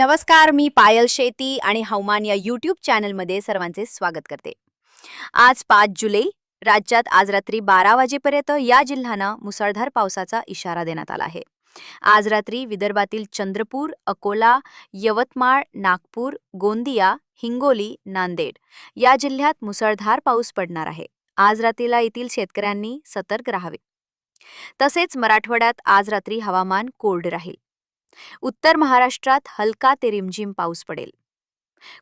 नमस्कार मी पायल शेती आणि हवामान या यूट्यूब चॅनलमध्ये सर्वांचे स्वागत करते. आज पाच जुलै राज्यात आज रात्री बारा वाजेपर्यंत या जिल्ह्यांना मुसळधार पावसाचा इशारा देण्यात आला आहे. आज रात्री विदर्भातील चंद्रपूर अकोला यवतमाळ नागपूर गोंदिया हिंगोली नांदेड या जिल्ह्यात मुसळधार पाऊस पडणार आहे. आज रात्रीला येथील शेतकऱ्यांनी सतर्क राहावे. तसेच मराठवाड्यात आज रात्री हवामान कोरडे राहील. उत्तर महाराष्ट्रात हलका ते रिमझिम पाऊस पडेल.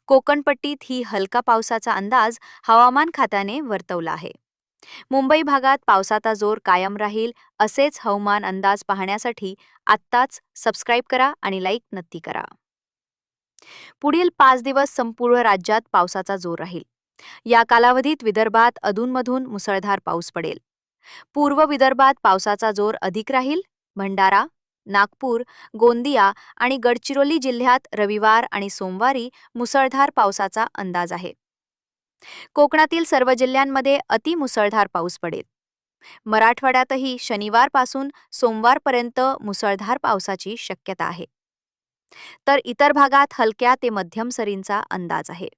कोकणपट्टीत ही हलका पावसाचा अंदाज हवामान खात्याने वर्तवला आहे. मुंबई भागात पावसाचा जोर कायम राहील असेच हवामान अंदाज पाहण्यासाठी आत्ताच सबस्क्राईब करा आणि लाईक नक्की करा. पुढील पाच दिवस संपूर्ण राज्यात पावसाचा जोर राहील. या कालावधीत विदर्भात अधूनमधून मुसळधार पाऊस पडेल. पूर्व विदर्भात पावसाचा जोर अधिक राहील भंडारा नागपूर गोंदिया आणि गडचिरोली जिल्ह्यात रविवार आणि सोमवारी मुसळधार पावसाचा अंदाज आहे. कोकणातील सर्व जिल्ह्यांमध्ये अतिमुसळधार पाऊस पडेल. मराठवाड्यातही शनिवारपासून सोमवारपर्यंत मुसळधार पावसाची शक्यता आहे. तर इतर भागात हलक्या ते मध्यम सरींचा अंदाज आहे.